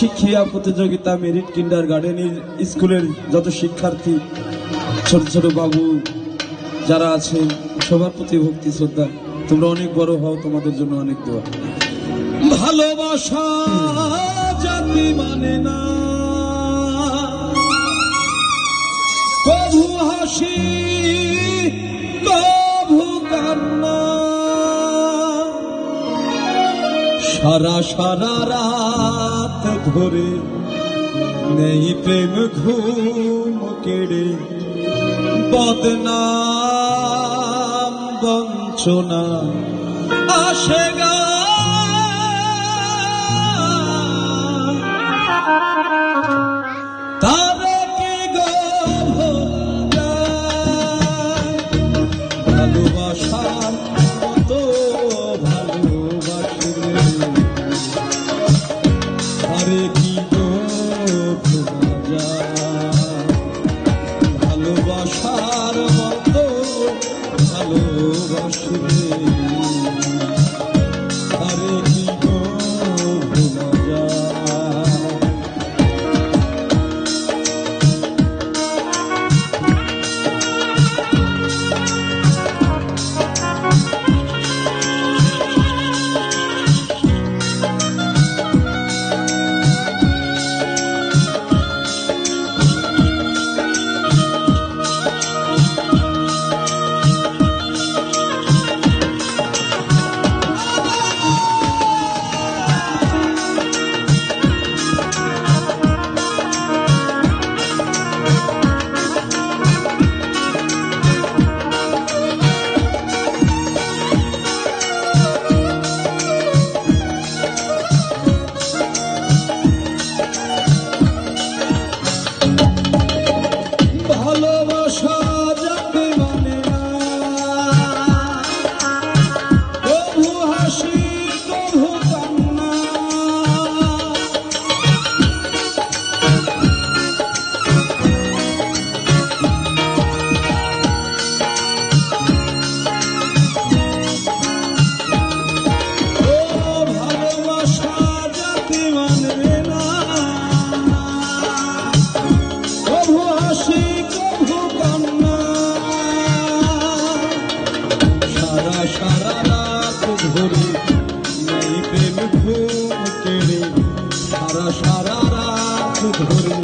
শিক্ষিয়া প্রতিযোগিতা মেরিট কিন্ডার গার্ডেন স্কুলের যত শিক্ষার্থী, ছোট ছোট বাবু যারা আছে, সবার প্রতি ভক্তি, শ্রদ্ধা। তোমরা অনেক বড় হও, তোমাদের জন্য অনেক দোয়া। ভালোবাসা জাতি মানে না। কভু হাসি কভু কান্না। সারা সারা রাত ধরে নেই প্রেম ঘুম কেড়ে। বদনাম বঞ্চনা আসে গা Hare সারা রাত ধরে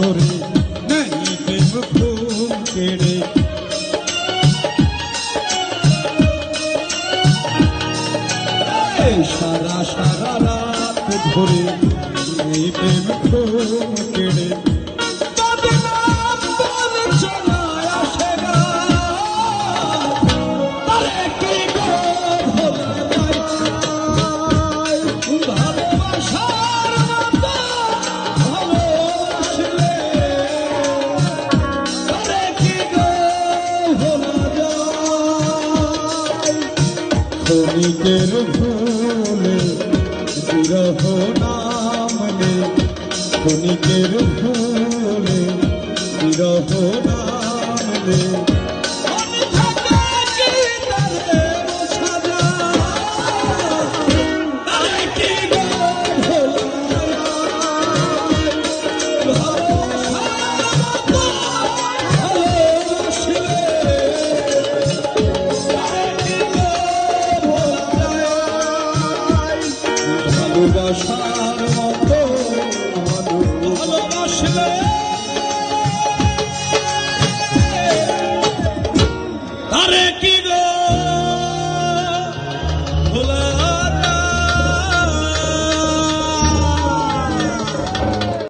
Glory ক্ষণিকের ভুলে বিরহ নামলে ক্ষণিকের ভুলে বিরহ নামলে